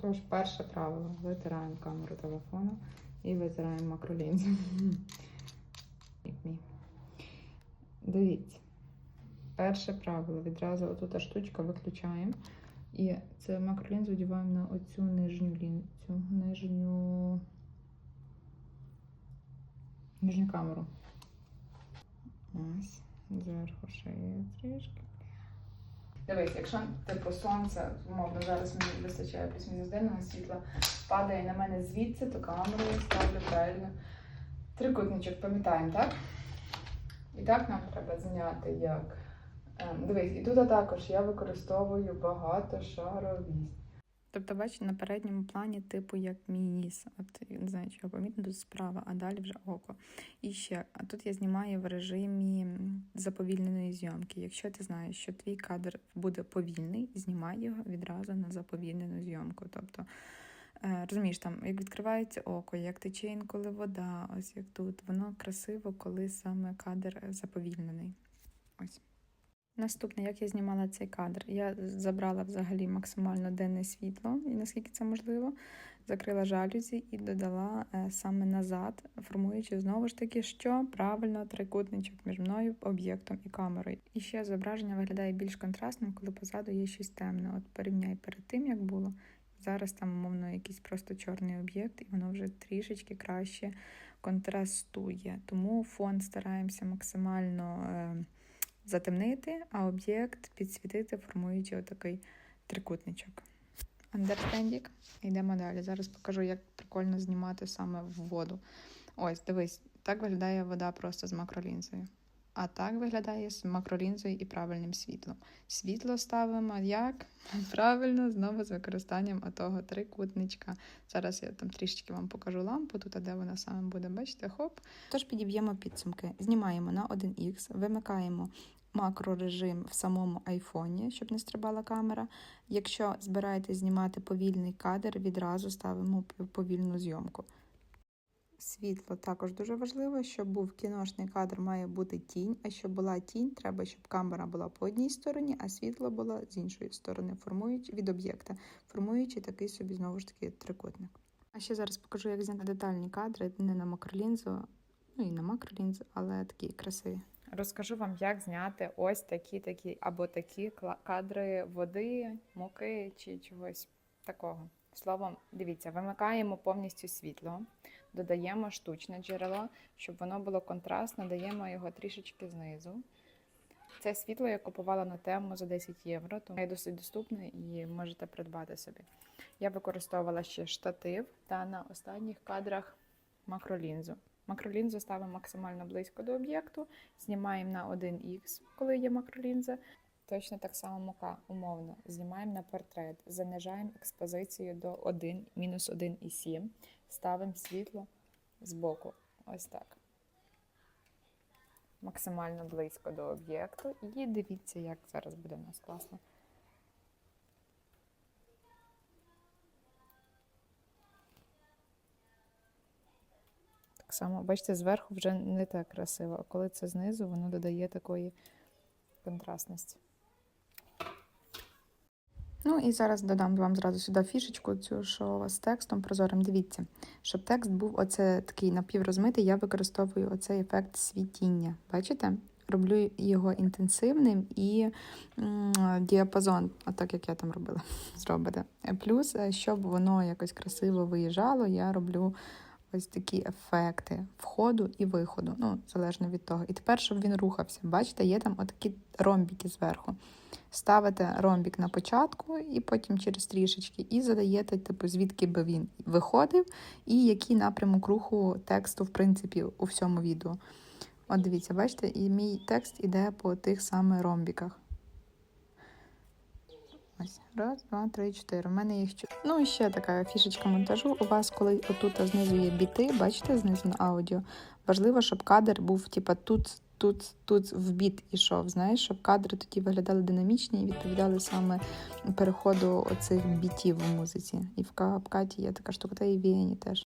Тож, перше правило. Витираємо камеру телефону і витираємо макролінзу. Дивіться. Перше правило. Відразу отута штучка виключаємо. І це макролінзу одіваємо на оцю нижню лінію. Цю нижню. Нижню камеру. Ось. Зверху ще є трішки. Дивись, якщо типу сонце, умовно, зараз мені вистачає плюс-мінус денного світла, падає на мене звідси, то камеру я ставлю правильно. Трикутничок, пам'ятаємо, так? І так нам треба зняти як. Ем, дивись, і тут також я використовую багатошаровість. Тобто, бачите, на передньому плані, типу, як мій ніс. От не знаю, чи його помітно, тут справа, а далі вже око. І ще, а тут я знімаю в режимі заповільненої зйомки. Якщо ти знаєш, що твій кадр буде повільний, знімай його відразу на заповільнену зйомку. Тобто, е, розумієш, там як відкривається око, як тече інколи вода, ось як тут. Воно красиво, коли саме кадр е, заповільнений. Ось. Наступне, як я знімала цей кадр, я забрала взагалі максимально денне світло, і наскільки це можливо, закрила жалюзі і додала е, саме назад, формуючи знову ж таки, що правильно трикутничок між мною, об'єктом і камерою. І ще зображення виглядає більш контрастним, коли позаду є щось темне. От порівняй перед тим, як було. Зараз там, умовно, якийсь просто чорний об'єкт, і воно вже трішечки краще контрастує. Тому фон стараємося максимально. Затемнити, а об'єкт підсвітити, формуючи отакий трикутничок. Understanding. Йдемо далі. Зараз покажу, як прикольно знімати саме в воду. Ось, дивись, так виглядає вода просто з макролінзою. А так виглядає з макролінзою і правильним світлом. Світло ставимо як? Правильно, знову з використанням отого трикутничка. Зараз я там трішечки вам покажу лампу, тут, де вона саме буде, бачите, хоп. Тож підіб'ємо підсумки. Знімаємо на 1х, вимикаємо макрорежим в самому айфоні, щоб не стрибала камера. Якщо збираєтесь знімати повільний кадр, відразу ставимо повільну зйомку. Світло також дуже важливо, щоб був кіношний кадр, має бути тінь. А щоб була тінь, треба, щоб камера була по одній стороні, а світло було з іншої сторони, формуючи від об'єкта, формуючи такий собі знову ж таки трикутник. А ще зараз покажу, як зняти детальні кадри, не на макролінзу, ну і на макролінзу, але такі красиві. Розкажу вам, як зняти ось такі такі або такі кадри води, муки чи чогось такого. Словом, дивіться, вимикаємо повністю світло, додаємо штучне джерело, щоб воно було контрастне, даємо його трішечки знизу. Це світло я купувала на тему за 10 євро, тому досить доступне і можете придбати собі. Я використовувала ще штатив та на останніх кадрах макролінзу. Макролінзу ставимо максимально близько до об'єкту, знімаємо на 1х, коли є макролінза. Точно так само мука, умовно, знімаємо на портрет, занижаємо експозицію до 1, мінус 1,7, ставимо світло збоку. Ось так. Максимально близько до об'єкту. І дивіться, як зараз буде у нас класно. Так само, бачите, зверху вже не так красиво, а коли це знизу, воно додає такої контрастності. Ну і зараз додам вам зразу сюди фішечку, цю що з текстом прозорим. Дивіться, щоб текст був оце такий напіврозмитий, я використовую оцей ефект світіння. Бачите? Роблю його інтенсивним і діапазон, отак як я там робила, зробите. Плюс, щоб воно якось красиво виїжджало, я роблю ось такі ефекти входу і виходу, ну, залежно від того. І тепер, щоб він рухався, бачите, є там отакі ромбіки зверху. Ставите ромбік на початку, і потім через трішечки, і задаєте, типу, звідки би він виходив, і який напрямок руху тексту, в принципі, у всьому відео. От дивіться, бачите, і мій текст іде по тих саме ромбіках. Ось, раз, два, три, чотири. У мене їх чотири. Ну і ще така фішечка монтажу. У вас, коли отут знизу є біти, бачите, знизу на аудіо. Важливо, щоб кадр був, типа, тут, тут, тут в біт ішов. Знаєш, щоб кадри тоді виглядали динамічні і відповідали саме переходу оцих бітів у музиці. І в капкаті є така штука, та і в Віені теж.